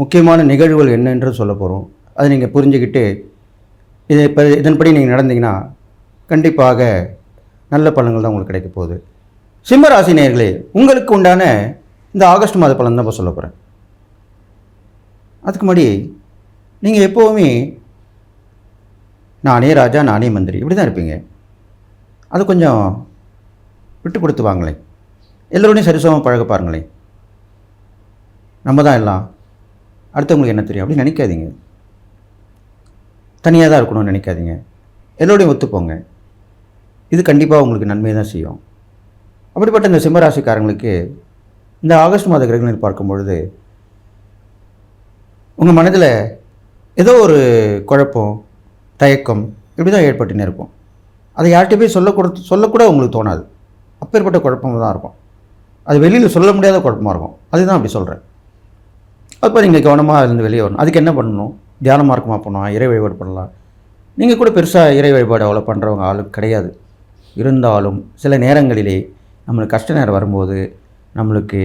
முக்கியமான நிகழ்வுகள் என்னென்று சொல்ல போகிறோம் அதை நீங்கள் புரிஞ்சுக்கிட்டு இதை இப்போ இதன்படி நீங்கள் நடந்தீங்கன்னா கண்டிப்பாக நல்ல பலன்கள் தான் உங்களுக்கு கிடைக்க போகுது. சிம்ம ராசி உங்களுக்கு உண்டான இந்த ஆகஸ்ட் மாத பலன் தான் இப்போ சொல்ல போகிறேன் அதுக்கு முன்னாடி நீங்கள் எப்போவுமே நானே ராஜா நானே மந்திரி இப்படி தான் இருப்பீங்க. அது கொஞ்சம் விட்டு கொடுத்து வாங்களேன். எல்லோரையும் சரிசமமாக பழக பாருங்களேன். நம்ம தான் எல்லாம் அடுத்தவங்களுக்கு என்ன தெரியும்? அப்படின்னு நினைக்காதீங்க. தனியாக தான் இருக்கணும்னு நினைக்காதீங்க. எல்லோரையும் ஒத்துப்போங்க இது கண்டிப்பாக உங்களுக்கு நன்மை தான் செய்யும். அப்படிப்பட்ட இந்த சிம்மராசிக்காரங்களுக்கு இந்த ஆகஸ்ட் மாத கிரகங்கள் பார்க்கும் பொழுது உங்கள் மனதில் ஏதோ ஒரு குழப்பம் தயக்கம் இப்படி தான் ஏற்பட்டுனே இருக்கும். அதை யார்கிட்ட போய் சொல்லக்கூட சொல்லக்கூட உங்களுக்கு தோணாது. அப்பேற்பட்ட குழப்பம் தான் இருக்கும். அது வெளியில் சொல்ல முடியாத குழப்பமாக இருக்கும். அதுதான் அப்படி சொல்கிறேன் அப்போ நீங்கள் கவனமாக இருந்து வெளியே வரணும். அதுக்கு என்ன பண்ணணும்? தியானமாக இருக்குமா பண்ணலாம் இறை வழிபாடு பண்ணலாம். நீங்கள் கூட பெருசாக இறை வழிபாடு அவ்வளோ பண்ணுறவங்க ஆளு கிடையாது. இருந்தாலும் சில நேரங்களிலே நம்மளுக்கு கஷ்ட நேரம் வரும்போது நம்மளுக்கு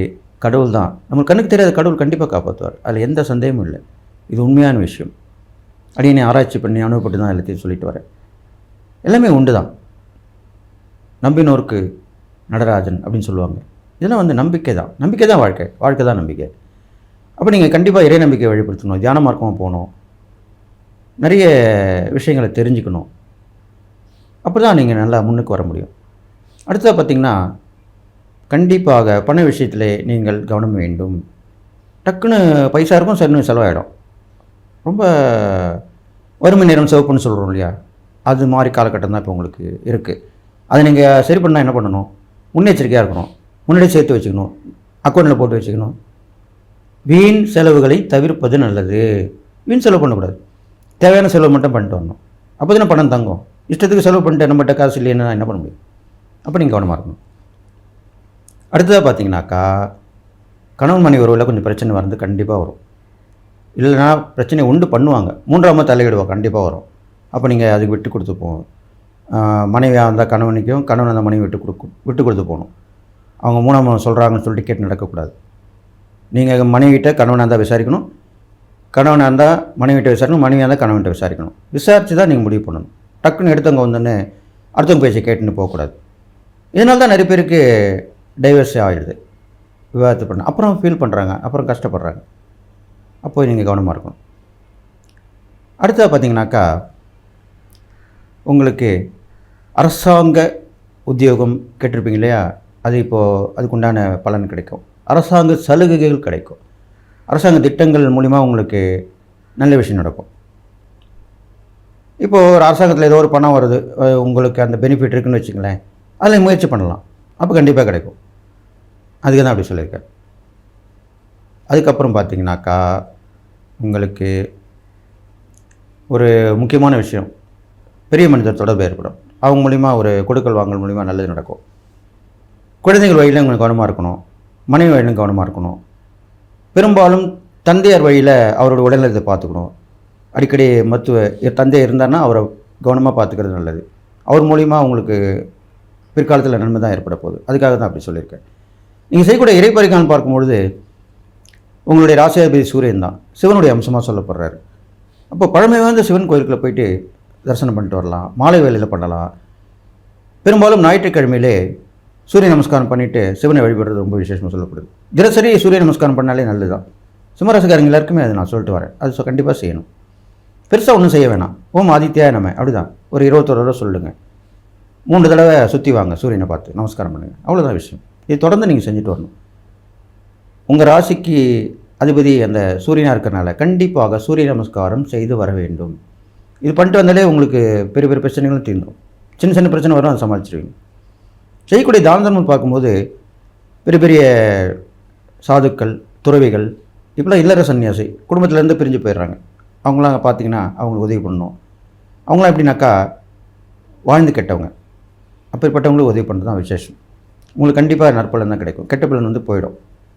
கடவுள் தான். நம்மளுக்கு கண்ணுக்கு தெரியாத கடவுள் கண்டிப்பாக காப்பாற்றுவார். அதில் எந்த சந்தேகமும் இல்லை. இது உண்மையான விஷயம். அடியே ஆராய்ச்சி பண்ணி அனுபவப்பட்டு தான் எல்லாத்தையும் சொல்லிட்டு வரேன். எல்லாமே உண்டு தான். நம்பினோருக்கு நடராஜன் அப்படின்னு சொல்லுவாங்க. இதெல்லாம் வந்து நம்பிக்கை தான். நம்பிக்கை தான் வாழ்க்கை. வாழ்க்கை தான் நம்பிக்கை. அப்போ நீங்கள் கண்டிப்பாக இறை நம்பிக்கை வழிபடுத்தணும் தியான மார்க்கமாக போகணும். நிறைய விஷயங்களை தெரிஞ்சுக்கணும். அப்போ தான் நீங்கள் நல்லா முன்னுக்கு வர முடியும். அடுத்ததாக பார்த்தீங்கன்னா கண்டிப்பாக பண விஷயத்தில் நீங்கள் கவனம் வேண்டும். டக்குன்னு பைசா இருக்கும் சரி செலவாயிடும். ரொம்ப வறுமை நேரம் சிவப்புன்னு சொல்கிறோம் இல்லையா? அது மாதிரி காலகட்டம் தான் இப்போ உங்களுக்கு இருக்குது அதை நீங்கள் சரி பண்ணால் என்ன பண்ணணும்? முன்னெச்சரிக்கையாக இருக்கணும். முன்னாடி சேர்த்து வச்சுக்கணும். அக்கௌண்ட்டில் போட்டு வச்சுக்கணும். வீண் செலவுகளை தவிர்ப்பது நல்லது. வீண் செலவு பண்ணக்கூடாது. தேவையான செலவு மட்டும் பண்ணிட்டு வரணும். அப்போ தானே பணம் தங்கும். இஷ்டத்துக்கு செலவு பண்ணிட்டு நம்மகிட்ட காசு இல்லைன்னா என்ன பண்ண முடியும்? அப்போ நீங்கள் கவனமாக இருக்கணும். அடுத்ததாக பார்த்தீங்கன்னாக்கா கணவன் மனைவி உறவில் கொஞ்சம் பிரச்சனை வந்து கண்டிப்பாக வரும். இல்லைன்னா பிரச்சனை உண்டு பண்ணுவாங்க. மூன்றாம தலையிடுவாங்க கண்டிப்பாக வரும். அப்போ நீங்கள் அதுக்கு விட்டு கொடுத்து போகணும் மனைவியாக இருந்தால் கணவனுக்கும் கணவன் அந்த மனைவி விட்டு கொடுக்கும் விட்டு கொடுத்து போகணும். அவங்க மூணாம் சொல்கிறாங்கன்னு சொல்லிட்டு கேட்டு நடக்கக்கூடாது. நீங்கள் மனைவிட்ட கணவனாக இருந்தால் விசாரிக்கணும். கணவனாக இருந்தால் மனைவிட்ட விசாரிக்கணும். மனைவியாக இருந்தால் கணவன்கிட்ட விசாரிக்கணும். விசாரித்து தான் நீங்கள் முடிவு பண்ணணும். டக்குன்னு எடுத்தவங்க வந்தோடனே அடுத்தவங்க பேச்சை கேட்டுன்னு போகக்கூடாது. இதனால தான் நிறைய பேருக்கு டைவர்ஸே ஆகிடுது விவாதத்தை பண்ண அப்புறம் ஃபீல் பண்ணுறாங்க அப்புறம் கஷ்டப்படுறாங்க. அப்போது நீங்கள் கவனமாக இருக்கணும். அடுத்தது பார்த்தீங்கன்னாக்கா உங்களுக்கு அரசாங்க உத்தியோகம் கேட்டிருப்பீங்க இல்லையா? அது இப்போது அதுக்குண்டான பலன் கிடைக்கும். அரசாங்க சலுகைகள் கிடைக்கும். அரசாங்க திட்டங்கள் மூலிமா உங்களுக்கு நல்ல விஷயம் நடக்கும். இப்போது ஒரு அரசாங்கத்தில் ஏதோ ஒரு பணம் வருது. உங்களுக்கு அந்த பெனிஃபிட் இருக்குன்னு வச்சுங்களேன். அதில் முயற்சி பண்ணலாம். அப்போ கண்டிப்பாக கிடைக்கும். அதுக்கு தான் அப்படி சொல்லியிருக்கேன் அதுக்கப்புறம் பார்த்தீங்கன்னாக்கா உங்களுக்கு ஒரு முக்கியமான விஷயம். பெரிய மனிதர் தொடர்பு ஏற்படும். அவங்க மூலிமா ஒரு கொடுக்கல் வாங்கல் மூலிமா நல்லது நடக்கும். குழந்தைகள் வழியில் உங்களுக்கு கவனமாக இருக்கணும். மனைவி வழியிலும் கவனமாக இருக்கணும். பெரும்பாலும் தந்தையார் வழியில் அவரோட உடல்நலத்தை பார்த்துக்கணும். அடிக்கடி மருத்துவ தந்தை இருந்தார்னா அவரை கவனமாக பார்த்துக்கிறது நல்லது. அவர் மூலிமா உங்களுக்கு பிற்காலத்தில் நன்மை தான் ஏற்பட போகுது. அதுக்காக தான் அப்படி சொல்லியிருக்கேன். நீங்கள் செய்யக்கூடிய இறைப்பறிக்கான் பார்க்கும்பொழுது உங்களுடைய ராசியாதிபதி சூரியன் தான். சிவனுடைய அம்சமாக சொல்லப்படுறாரு. அப்போ பழமை வாய்ந்த சிவன் கோயிலுக்குள்ளே போயிட்டு தரிசனம் பண்ணிட்டு வரலாம். மாலை வேலையில் பண்ணலாம். பெரும்பாலும் ஞாயிற்றுக்கிழமையிலே சூரிய நமஸ்காரம் பண்ணிவிட்டு சிவனை வழிபடுறது ரொம்ப விசேஷமாக சொல்லப்படுது. தினசரி சூரிய நமஸ்காரம் பண்ணாலே நல்லது தான் சிம்மராசிக்காரங்க எல்லாருக்குமே அதை நான் சொல்லிட்டு வரேன். அது கண்டிப்பாக செய்யணும். பெருசாக ஒன்றும் செய்ய வேணாம். ஓம் ஆதித்யா நம்ம அப்படிதான். ஒரு இருபத்தொரு தடவை சொல்லுங்கள் மூன்று தடவை சுற்றி வாங்க சூரியனை பார்த்து நமஸ்காரம் பண்ணுங்கள் அவ்வளோதான் விஷயம். இது தொடர்ந்து நீங்கள் செஞ்சுட்டு வரணும். உங்கள் ராசிக்கு அதிபதி அந்த சூரியனாக இருக்கிறனால கண்டிப்பாக சூரிய நமஸ்காரம் செய்து வர வேண்டும். இது பண்ணிட்டு வந்தாலே உங்களுக்கு பெரிய பெரிய பிரச்சனைகளும் தீர்ந்துடும் சின்ன சின்ன பிரச்சனை வரும் அதை சமாளிச்சிருவீங்க. செய்யக்கூடிய தான தர்மம் பார்க்கும்போது பெரிய பெரிய சாதுக்கள் துறவிகள் இப்போலாம் இல்லற சன்னியாசி குடும்பத்திலேருந்து பிரிஞ்சு போயிடுறாங்க. அவங்களாம் பார்த்தீங்கன்னா அவங்களுக்கு உதவி பண்ணணும். அவங்களாம் எப்படின்னாக்கா வாழ்ந்து கெட்டவங்க. அப்படிப்பட்டவங்களுக்கு உதவி பண்ணுறது தான் விசேஷம். உங்களுக்கு கண்டிப்பாக நற்பலன் தான் கிடைக்கும். கெட்ட பலன் வந்து போயிடும்.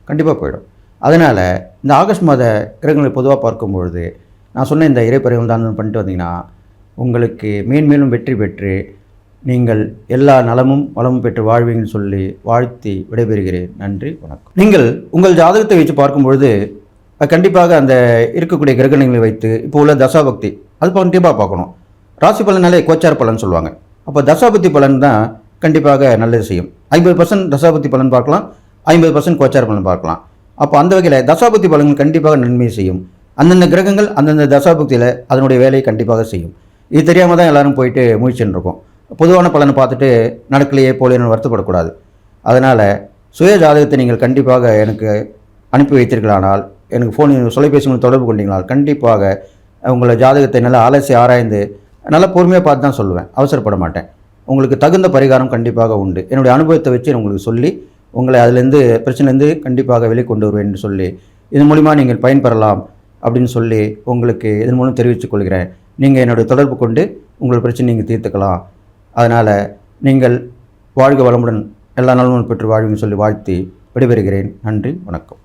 கண்டிப்பாக போயிடும். அதனால் இந்த ஆகஸ்ட் மாத கிரகங்களை பொதுவாக பார்க்கும்பொழுது நான் சொன்ன இந்த இறைப்பறைகள் தான் பண்ணிட்டு வந்தீங்கன்னா உங்களுக்கு மேன்மேலும் வெற்றி பெற்று நீங்கள் எல்லா நலமும் வளமும் பெற்று வாழ்வீங்கன்னு சொல்லி வாழ்த்தி விடைபெறுகிறேன். நன்றி வணக்கம். நீங்கள் உங்கள் ஜாதகத்தை வச்சு பார்க்கும்பொழுது கண்டிப்பாக அந்த இருக்கக்கூடிய கிரகணங்களை வைத்து இப்போ உள்ள தசாபக்தி அது கண்டிப்பாக பார்க்கணும். ராசி பலனாலே கோச்சார் பலன் சொல்லுவாங்க. அப்போ தசாபக்தி பலன் தான் கண்டிப்பாக நல்லது செய்யும். ஐம்பது பர்சன்ட் தசாபக்தி பலன் பார்க்கலாம் ஐம்பது பர்சன்ட் கோச்சார் பலன் பார்க்கலாம். அப்போ அந்த வகையில் தசாபக்தி பலன்கள் கண்டிப்பாக நன்மை செய்யும். அந்தந்த கிரகங்கள் அந்தந்த தசாபக்தியில் அதனுடைய வேலையை கண்டிப்பாக செய்யும். இது தெரியாமல் தான் எல்லாரும் போயிட்டு முயற்சின்னு இருக்கோம் பொதுவான பலனை பார்த்துட்டு நடக்கலையே போலேன்னு வருத்தப்படக்கூடாது. அதனால் சுய ஜாதகத்தை நீங்கள் கண்டிப்பாக எனக்கு அனுப்பி வைத்தீர்களானால் எனக்கு ஃபோன் தொலைபேசி மூலம் தொடர்பு கொண்டீங்களால் கண்டிப்பாக உங்களை ஜாதகத்தை நல்லா அலசி ஆராய்ந்து நல்லா பொறுமையாக பார்த்து தான் சொல்லுவேன். அவசரப்பட மாட்டேன். உங்களுக்கு தகுந்த பரிகாரம் கண்டிப்பாக உண்டு. என்னுடைய அனுபவத்தை வச்சு நான் உங்களுக்கு சொல்லி உங்களை அதிலேருந்து பிரச்சனைலேருந்து கண்டிப்பாக வெளிக்கொண்டு வருவேன் என்று சொல்லி இதன் மூலிமா நீங்கள் பயன்பெறலாம் அப்படின்னு சொல்லி உங்களுக்கு இதன் மூலம் தெரிவித்துக் கொள்கிறேன். நீங்கள் என்னுடைய தொடர்பு கொண்டு உங்கள் பிரச்சனை நீங்கள் தீர்த்துக்கலாம். அதனால் நீங்கள் வாழ்க வளமுடன். எல்லா நலமும் பெற்று வாழ்வுன்னு சொல்லி வாழ்த்தி விடைபெறுகிறேன். நன்றி வணக்கம்.